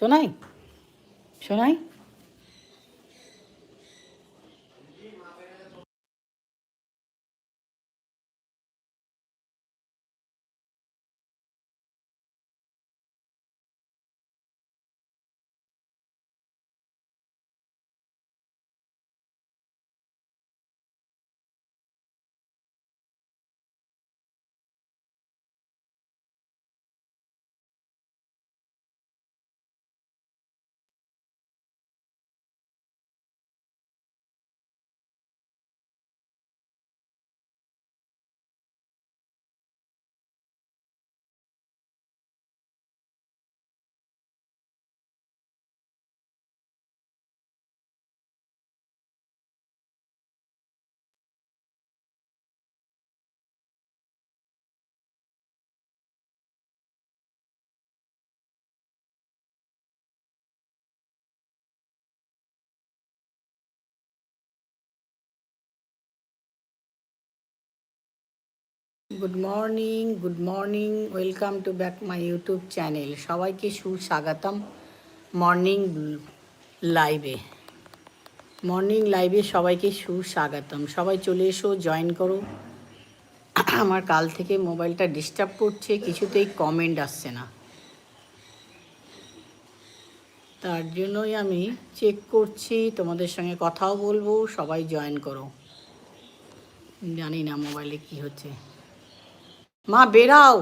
শোনাই শোনাই good morning good morning welcome to back my YouTube channel সবাইকে সুস্বাগতম মর্নিং লাইভে মর্নিং লাইভে সবাইকে সুস্বাগতম। সবাই চলে এসো জয়েন করো। আমার কাল থেকে মোবাইলটা ডিস্টার্ব করছে, কিছুতেই কমেন্ট আসছে না। তার জন্যই আমি চেক করছি, তোমাদের সঙ্গে কথাও বলব, সবাই জয়েন করো। জানি না মোবাইলে কি হচ্ছে। মা বেরাও